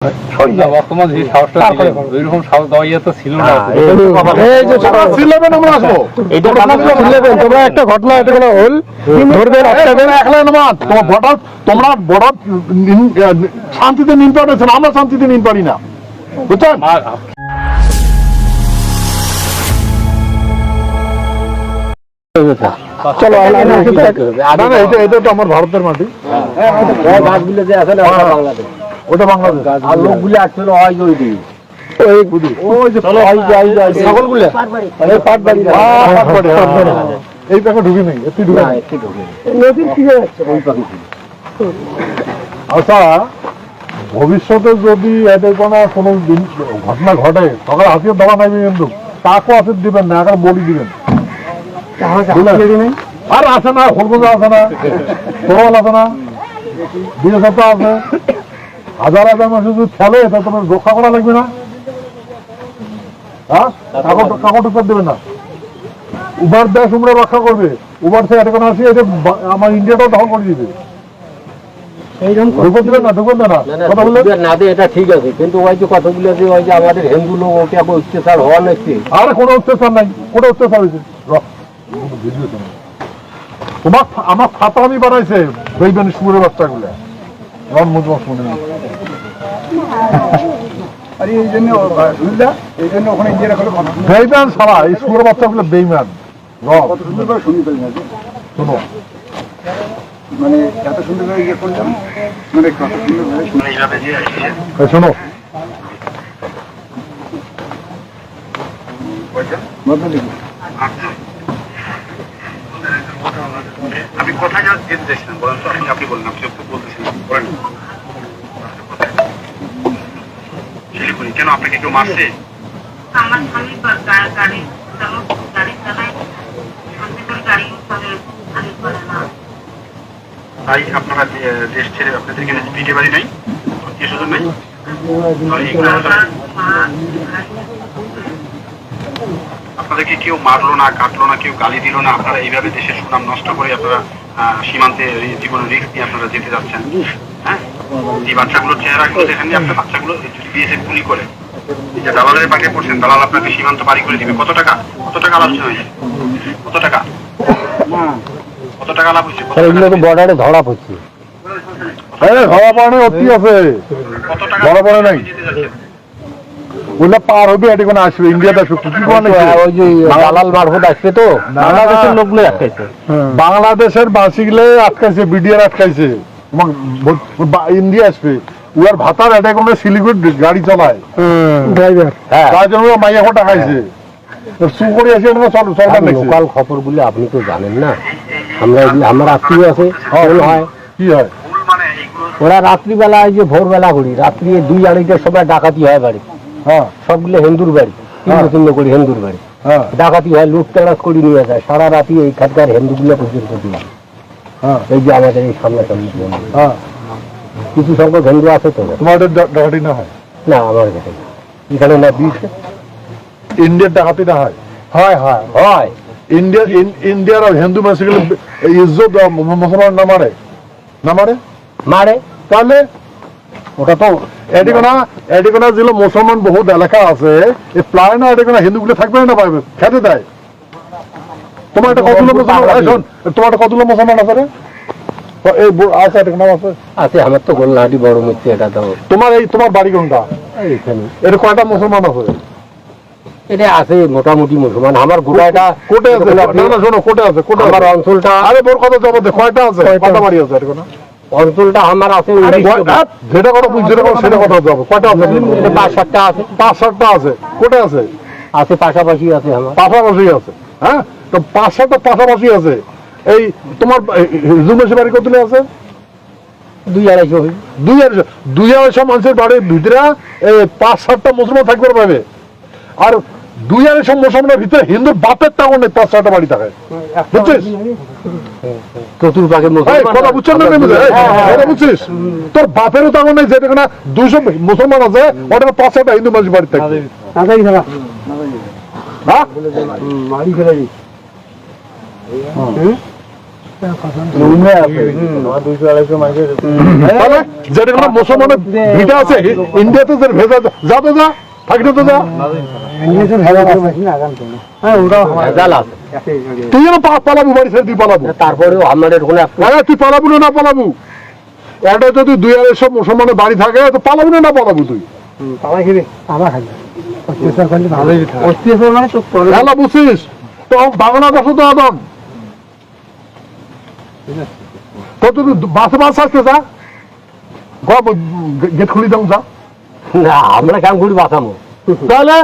না, বর্তমান যে সাহসটা ছিল ওইরকম সাহস দেওয়া ইয়ে তো ছিল না এই যে আমরা আসব এটা তোমরা একটা ঘটনা এটা কোনো হল ধরবেন আটকাবেন একলা নমান তোমার বড় তোমরা বড় শান্তিতে নিন পারেছেন আমরা শান্তিতে নিন পারি না বুঝছেন চলো এটা এটা তো আমার ভারতের মাটি যে আছে বাংলাদেশ ওটা বাংলাদেশ। আর লোকগুলো আসছিল হয় ওই ওই ওই যে যে যে, হ্যাঁ, পাটবাড়ি। এই প্যাকে ঢুকে নেই একটু ঢুকে না নেই। একটু ঢোকে নদীর কি হচ্ছে ওই পাখি আচ্ছা ভবিষ্যতে যদি এদের কোনো কোনো ঘটনা ঘটে তখন হাতিয়ে দেওয়া নাই কিন্তু। তাকেও হাতে দিবেন না এখন বলি দিবেন। আর আছে না হলগঞ্জ আছে না আছে না। তো আছে। হাজার হাজার মানুষ যদি খেলে তা তোমার রক্ষা করা লাগবে না? হ্যাঁ? কাগজ কাগজ দেবে না। উবার দেশ উমরা রক্ষা করবে। উবার থেকে এটা আসি এটা আমার ইন্ডিয়াটাও দখল করে দিবে। ঢুকতে দিবেন না ঢুকবেন না না। না কথা বললে না দে এটা ঠিক আছে। কিন্তু ওই যে কতগুলো যে আমাদের হিন্দু লোক অত্যাচার হওয়া নাকি আর কোনো অত্যাচার নাই। কোনো অত্যাচার হয়েছে। তোমার আমার খাতা আমি বানাইছে সুরের বাচ্চাগুলো। আমার মতো শুনে নেই আরে এই জন্য এই জন্য ওখানে গিয়ে রাখলে সুন্দর বেইমান সারা এই সুরের বাচ্চাগুলো বেইমান। কত সুন্দর করে শুনি পেলেন শোনো। মানে এত সুন্দর করে ইয়ে করলাম মানে কত সুন্দর করে শুনি। আমি কোথায় যেতে চাইছিলাম বলেন তো আপনি আপনি বলেন আপনি একটু বলতেছিলেন বলেন। কেন আপনাকে কেউ মারছে? আমার স্বামী গাড়ি চালক গাড়ি চালায় গাড়ি করে না। তাই আপনারা দেশ ছেড়ে আপনাদের এখানে পিঠে বাড়ি নাই? আত্মীয় স্বজন নাই আর এই কারণে বাবা মা ভাই আপনাদেরকে কেউ মারলো না কাটলো না কেউ গালি দিল না আপনারা এইভাবে দেশের সুনাম নষ্ট করে আপনারা সীমান্তে এই জীবনের রিস্ক নিয়ে আপনারা যেতে যাচ্ছেন। হ্যাঁ? এই বাচ্চাগুলোর চেহারাগুলো দেখেন যে আপনার বাচ্চাগুলো যদি বিএসএফ গুলি করে যে দালালের পাকে পড়ছেন দালাল আপনাকে সীমান্ত পারি করে দিবে। কত টাকা? কত টাকা আলোচনা হয়েছে কত টাকা? কত টাকা লাভ তো বর্ডারে ধরা পড়ছে। ধরা পড়ে অতি আছে। কত টাকা বড় বড় নাই। ওগুলো পার হবে এটি কোনো আসবে ইন্ডিয়াতে আসবে। ওই যে দালাল মারফত আসছে তো? না। বাংলাদেশের লোকগুলো আটকাইছে। বাংলাদেশের বাসিগুলো আটকাইছে বিডিআর আটকাইছে। ইন্ডিয়া আসবে। উয়ার ভাতার এটা কোনো শিলিগুড়ি গাড়ি চালায়। ড্রাইভার। হ্যাঁ। তার জন্য মাইয়া কোটা খাইছে লোকাল খবরগুলো আপনি তো জানেন না। আমরা আমার আত্মীয় আছে হয়। কি হয়? মানে ওরা রাত্রিবেলায় যে ভোরবেলা করি রাত্রি দুই আড়াইটার সময় ডাকাতি হয় বাড়ি হ্যাঁ সবগুলো হিন্দুর বাড়ি। তিন করে হিন্দুর বাড়ি। হ্যাঁ। ডাকাতি হয় লুটতরাজ করে নিয়ে যায়। সারা রাতি এইখানকার হিন্দুগুলো পর্যন্ত দিয়ে হ্যাঁ। এই যে আমাদের এই সামনাসামনি যে হিন্দু। হ্যাঁ। কিছু সংখ্যক হিন্দু আছে তো? ডা- ডাকাতি না হয়? না আমার কাছে না। এখানে না বিষ? ইন্ডিয়ার ডাকাতি না হয়? হয় হয়। হয়। ইন্ডিয়া ইন- ইন্ডিয়ার আর হিন্দু মানুষগুলো ইজ্জত মুসলমান না মারে? না মারে? মারে। তাহলে ওটা তো যেগুলো মুসলমান বহুত এলাকা আছে এই প্রায় না হিন্দুগুলো থাকবে না খেতে দেয়। তোমার একটা কতগুলো মুসলমান শোন, তোমার একটা কতগুলো মুসলমান আছে রে তো এই আছে এদিকে নাম আছে। আছে আমার তো গোলনাহাটি বড় মিথ্যে এটা তো। তোমার এই তোমার বাড়ি কোনটা? এইখানে। এর কয়টা মুসলমান আছে এটা আছে মোটামুটি মুসলমান আমার গোটা এটা কোটে আছে না না শোনো কোটে আছে কোটে আমার অঞ্চলটা আরে তোর কথা জবাব দে কয়টা আছে কয়টা? বাড়ি আছে আমার আছে যেটা সেটা কথা কয়টা আছে পাঁচ সাতটা আছে। পাঁচ সাতটা আছে। কোটে আছে? আছে পাশাপাশি আছে আমার। পাশাপাশি আছে। হ্যাঁ? তো পাঁচ সাতটা পাশাপাশি আছে। এই তোমার জুমেশি বাড়ি কত আছে? দুই আড়াইশো দুই আড়াইশো দুই আড়াইশো মানুষের বাড়ির ভিতরে এই পাঁচ সাতটা মুসলমান থাকবে পাবে। আর দুই মুসলমানের ভিতরে হিন্দুর বাপের টাকা নেই পাঁচ সাতটা বাড়ি থাকে। বুঝছিস? চতুর্পাকে এই, মুসলমান কথা বুঝছেন না তুমি? এই। কথা বুঝছিস? তোর বাপেরও টাকা নেই যেটা কিনা দুইশো মুসলমান আছে ওটা পাঁচ সাতটা হিন্দু মানুষ বাড়ি থাকে। তাড়াতাড়ি খেলা। মারি ফেলে দিই তাহলে যেটা মুসলমানের ভিটা আছে ইন্ডিয়াতে যে ভেজা যা তো যা থাকলে তো যা। তুই যেন পালাবো বাড়ি ছেড়ে তুই পালাবো তারপরেও আমাদের ওখানে একটা তুই পালাবো না না পালাবো। এটা যদি দুই আড়াইশো মুসলমানের বাড়ি থাকে তো পালাবো না না পালাবো তুই? খেলা বুঝছিস? তো বাংলাদেশ তো আদন। তো তুই বাসে বাস আসতে যা গেট খুলি দাও যা। না আমরা কেমন ঘুরি বাঁচাবো তাহলে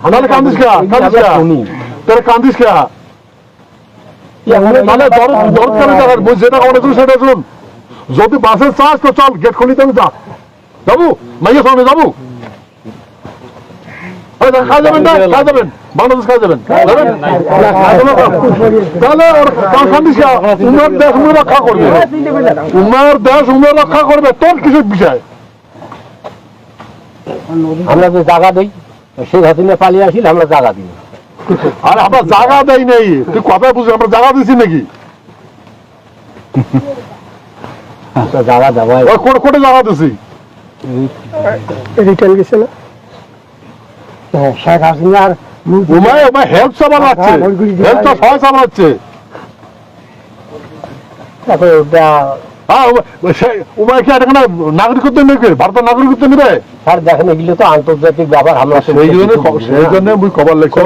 তাহলে কান্দিস কে কান্দিস কে শুনি কান্দিস কে মানে দরদ দরদ কেন দেখার বুঝ যেটা সেটা শুন যদি বাসের চাস তো চল গেট খুলি দাও যা যাব মাইয়া সামনে যাব তোর আমরা জায়গা দিই সেই হাসিনে পালিয়ে আসিল আমরা জায়গা দিই। আর আমরা জায়গা দেই নাই। তুই কথা বুঝি আমরা জায়গা দিছি নাকি? তো জায়গা দেওয়াই। ওই কোটে কোটে জায়গা দিছি? রিটার্ন গেছে না? শেখ হাসিনার উমায় উমায় হেল্প সামলাচ্ছে হেল্প তো সবাই সামলাচ্ছে তারপরে ওটা উমায় কি একটা নাগরিকত্ব নেবে? ভারতের নাগরিকত্ব নেবে? স্যার দেখেন এগুলো তো আন্তর্জাতিক ব্যাপার আমরা তো সেই জন্য সেই জন্য মুই খবর লেখছি।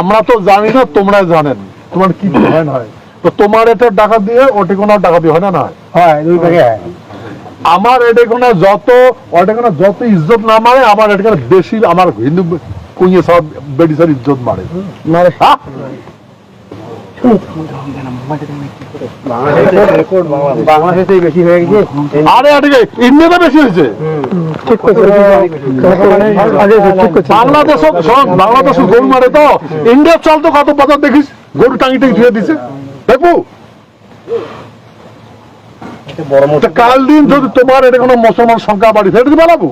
আমরা তো জানি না তোমরা জানেন। তোমার কি হয় না হয়? তো তোমার এটা টাকা দিয়ে ওটি কোনো টাকা দিয়ে হয় না না? হয় দুই আমার এটা কোনো যত ওটা কোনো যত ইজ্জত না মারে আমার এটা বেশি আমার হিন্দু কুইয়ে সব বেডিসার ইজ্জত মারে। মানে হ্যাঁ বাংলাদেশে বেশি হয়ে গেছে আরে আরে ইন্ডিয়াতে বেশি হয়েছে। ঠিক করছে আগে ঠিক করছে বাংলাদেশ বাংলাদেশ গরু মারে তো। ইন্ডিয়ার চল তো কত বাজার দেখিস? গরু টাঙি টাঙি ধুয়ে দিছে। দেখব? কাল দিন যদি তোমার এটা কোনো মুসলমান সংখ্যা বাড়ি সেটা তুমি বানাবো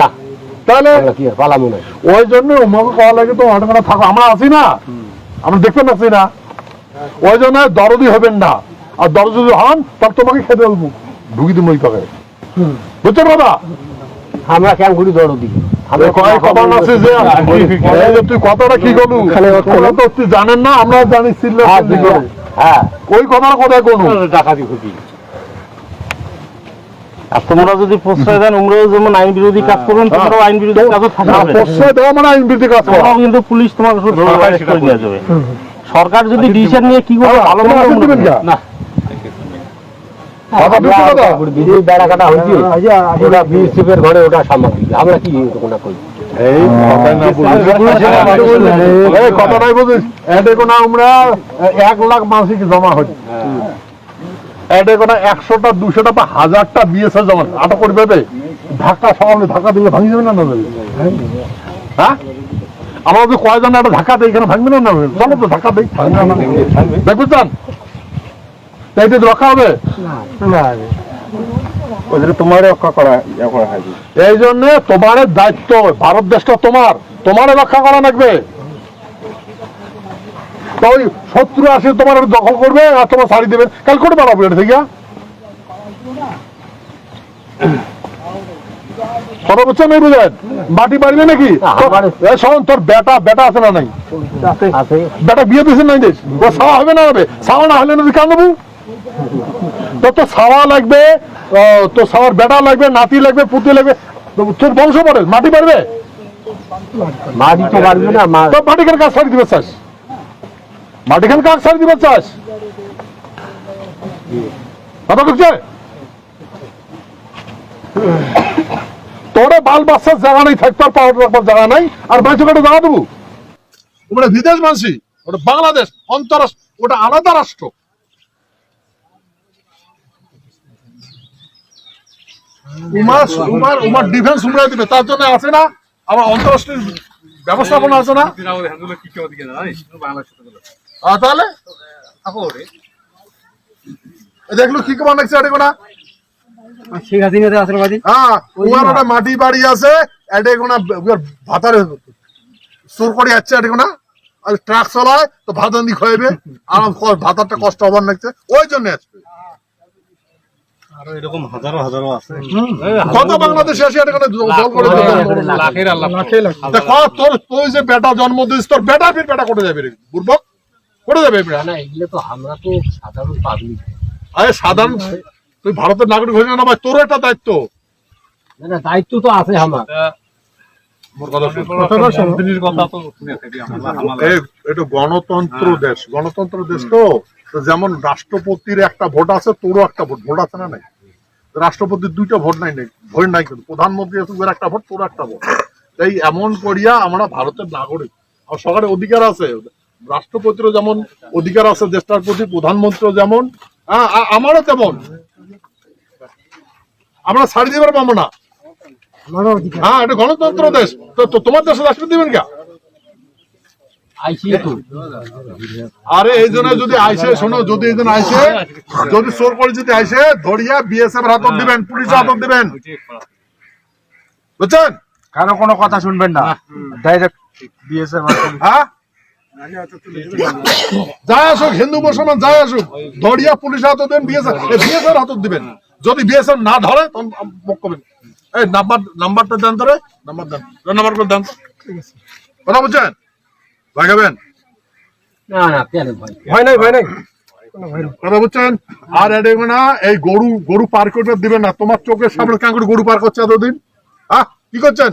না। তাহলে না? ওই জন্য উমাকে কওয়া লাগে তো অনেক থাকো আমরা আছি না। আমরা দেখতে পাচ্ছি না। ওই জন্য দরদি হবেন না। আর দরদ যদি হন তাহলে তোমাকে খেতে বলব। ঢুকি তুমি ওই তবে বুঝছ বাবা? আমরা কেমন করি তুই কথাটা কি করলু তুই জানেন না আমরা জানি হ্যাঁ। হ্যাঁ। ওই কথাটা কোথায় কোনো? টাকা ক্ষতি আর তোমরা যদি প্রশ্রয় দেন তোমরাও যেমন আইন বিরোধী কাজ করবেন তোমরাও আইন বিরোধী কাজও থাকতে হবে প্রশ্রয় দেওয়া মানে আইন বিরোধী কাজ করা। কিন্তু পুলিশ তোমাকে শুধু করে নিয়ে যাবে। সরকার যদি ডিসিশন নিয়ে কি করবে ভালো মন্দ? না। ঘরে ওটা সামগ্রী আমরা কি করি? না কথা নাই বুঝিস এতে কোনো আমরা এক লাখ মাসিক জমা হচ্ছে। এতে কোনো একশোটা দুশোটা বা হাজারটা আটক করে দেবে। ধাক্কা ধাক্কা দিলে ভাঙি যাবে না না যাবে হ্যাঁ? আমরা কয়জন একটা ধাক্কা দেয় এখানে ভাঙবে না না চলো তো ধাক্কা দেই। দেখবে চান তো রক্ষা হবে? তোমার রক্ষা করা এই জন্য তোমার দায়িত্ব ভারত দেশটা তোমার। তোমার রক্ষা করা লাগবে। তো ওই শত্রু আসে তোমার দখল করবে আর তোমার শাড়ি দেবে। কাল করে পালাবো এটা থেকে কথা বুঝছেন নাই মাটি বাড়বে নাকি? শোন তোর বেটা বেটা আছে না নাই? বেটা বিয়ে দিয়েছেন নাই দেশ? ও সাওয়া হবে না হবে? সাওয়া না হলে না কেন নেব তো তো সাওয়া লাগবে ও, তো সাওয়ার বেটা লাগবে নাতি লাগবে পুতি লাগবে। তোর বংশ পড়ে মাটি পারবে মাটি তো পারবে না মাটি কেন কাজ ছাড়ি দিবে চাস? মাটি কেন কাজ ছাড়ি দিবে চাস? কথা বুঝছে তোরে বাল বাচ্চার জায়গা নেই থাকতে আর পাওয়ার রাখবার জায়গা নাই আর বাইশো কাটে জায়গা দেবো? ওটা বিদেশ মানসি ওটা বাংলাদেশ অন্তরাষ্ট্র ওটা আলাদা রাষ্ট্র। উমার উমার উমার ডিফেন্স উমরা দিবে তার জন্য আছে না আমার অন্তরাষ্ট্রীয় ব্যবস্থাপনা আছে না। তাহলে? দেখল কি কমান লাগছে এটা কোনা হ্যাঁ একটা মাটি বাড়ি আছে এটা কোনা ভাতারে সুর করে যাচ্ছে এটা কোনা আর ট্রাক চালায় তো ভাত আনি খাইবে আরাম কর ভাতারটা কষ্ট হবার লাগছে। ওই জন্য আসবে। আরও এরকম হাজারো হাজারো আছে। কত বাংলাদেশে আসে এটা জল করে লাখের আল্লাহ তা ক, তোর তুই যে বেটা জন্ম দিস তোর বেটা ফির বেটা করে যাবে রে বুর্বক করে যাবে না এগুলো তো আমরা তো সাধারণ পাবলিক আরে সাধারণ তুই ভারতের নাগরিক হয়ে না ভাই তোর একটা দায়িত্ব। না না দায়িত্ব তো আছে আমার। মোর কথা শোন। কোম্পানির কথা তো শুনে থাকি আমরা আমাদের এই এটা গণতন্ত্র দেশ গণতন্ত্র দেশ তো। যেমন রাষ্ট্রপতির একটা ভোট আছে তোরও একটা ভোট। ভোট আছে না নাই? রাষ্ট্রপতির দুইটা ভোট নাই নাই ভোট নাই কিন্তু। প্রধানমন্ত্রী আছে ওর একটা ভোট তোর একটা ভোট। তাই এমন করিয়া আমরা ভারতের নাগরিক। আর সরকারের অধিকার আছে। রাষ্ট্রপতিরও যেমন অধিকার আছে দেশটার প্রতি প্রধানমন্ত্রীও যেমন হ্যাঁ, আমারও তেমন। আমরা ছাড়ি দিবার পাবো না। হ্যাঁ এটা গণতন্ত্র দেশ। তো তোমার দেশে রাষ্ট্রপতি দিবেন কে? আরে এই জন্য যদি আইসে শোনো যদি এই জন্য আইসে যদি চোর করে যদি আইসে ধরিয়া বিএসএফ হাতত দিবেন পুলিশের হাতত দিবেন। বুঝছেন? কারও কোনো কথা শুনবেন না। ডাইরেক্ট বিএসএফ হ্যাঁ? যাই আসুক হিন্দু মুসলমান যাই আসুক। ধরিয়া পুলিশের হাতত দেন হাতত দিবেন। যদি বিএসএফ না ধরে তখন মুখ করবেন। এই নাম্বার নাম্বারটা দেন তোরে নাম্বার দেন। নাম্বার করে দেন। কথা বুঝছেন লাগাবেন না না ভাই ভয়? নাই ভয় নাই। কথা বুঝছেন আর এটা না এই গরু গরু পার করতে দিবেন না। তোমার চোখের সামনে কেন করে গরু পার করছে এতদিন? হ্যাঁ কি করছেন?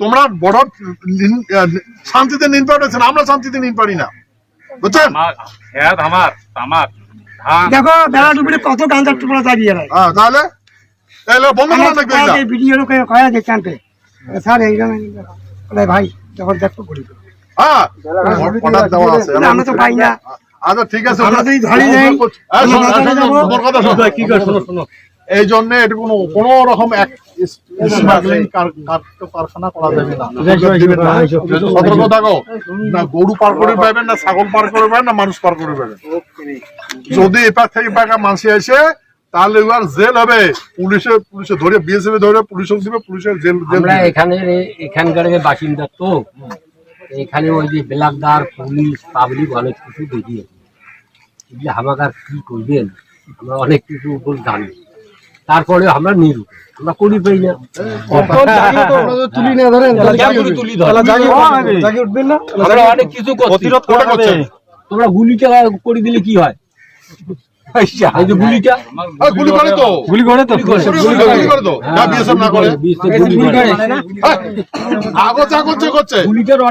তোমরা বর্ডার শান্তিতে নিন পাঠাচ্ছেন আমরা শান্তিতে নিন পারি না। বুঝছেন? আমার আমার আমার দেখো বেলা ডুবলে কত গান্ধার টুকরা দাঁড়িয়ে রয়। হ্যাঁ তাহলে? তাহলে বন্ধ করে দেখবে এটা। ভিডিও কয়া যে ক্যাম্পে স্যার বলে ভাই যখন দেখো করি হ্যাঁ। অর্ডার দেওয়া আছে। আমরা তো পাই না। আচ্ছা ঠিক আছে আমরা যদি ধরি নেই, এই, জন্য এটা কোনো কোনো রকম কারখানা করা যাবে না। সতর্ক থাকো। না গরু পার করে পাবেন না ছাগল পার করে পাবেন না মানুষ পার করে পাবেন। যদি এপার থেকে এপার মানুষ এসে তাহলে এবার জেল হবে। পুলিশে পুলিশে ধরে বিএসএফ ধরে পুলিশ দিবে পুলিশের জেল জেল এখানে এখানকার বাসিন্দা তো এখানে ওই যে বেলাকদার পুলিশ পাবলিক অনেক কিছু দেখিয়ে এগুলো আমাকে আর কি করবেন? আমরা অনেক কিছু উপর জানি। তারপরে আমরা নিরু। আমরা করি পাই না। তুলি না ধরেন। কেমন তুলি ধর? জাগে উঠবেন না। আমরা অনেক কিছু প্রতিরোধ করা তোমরা গুলিটা করে দিলে কি হ্যাঁ, গুলি করে তো। গুলি করে তো। গুলি করে, তো। যা বিএসএফ না করে। গুলি করে। আগো যা করছে করছে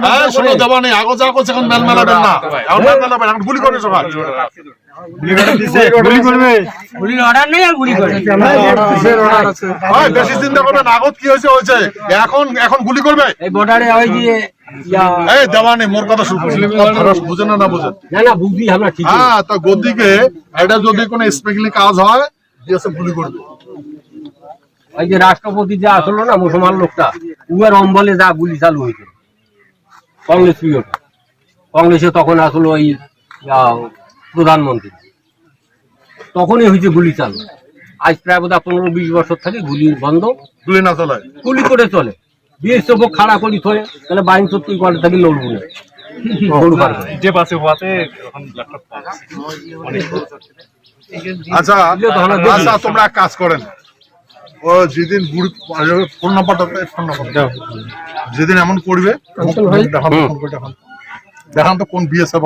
হ্যাঁ শোনো দেওয়া নেই। আগো যা করছে এখন মেল মেলাবেন না। এখন মেল মেলাবেন এখন গুলি করে সবাই করবে। গুলির অর্ডার নেই আর গুলি করে। বেশি চিন্তা করবেন আগত কি হয়েছে হয়েছে। এখন এখন গুলি করবে? বর্ডারে ওই যে এই দেওয়া নেই মোর কথা শুনুন বুঝেন না না বুঝেন না না বুঝি আমরা ঠিক হ্যাঁ তা গদিকে এটা যদি কোনো স্পেশালি কাজ হয় বিএসএফ গুলি করবে। ওই যে রাষ্ট্রপতি যা আসলো না মুসলমান লোকটা উয়ার অম্বলে যা গুলি চালু হয়েছে কংগ্রেস পিরিয়ড কংগ্রেসে তখন আসলো ওই প্রধানমন্ত্রী। তখনই হয়েছে গুলি চালু। আজ প্রায় বোধ পনেরো বিশ বছর থেকে গুলি বন্ধ। গুলি না চলে গুলি করে চলে। বিএসএফ খাড়া করি থয়ে তাহলে বাইন সত্যি করে থাকি লড়বো না। গরু পার করে। যে পাশে হওয়াতে এখন আচ্ছা। আচ্ছা তোমরা এক কাজ করেন। ও যেদিন ফোন নাম্বারটা ফোন নাম্বার যেদিন এমন করবে দেখান তো কোন দেখান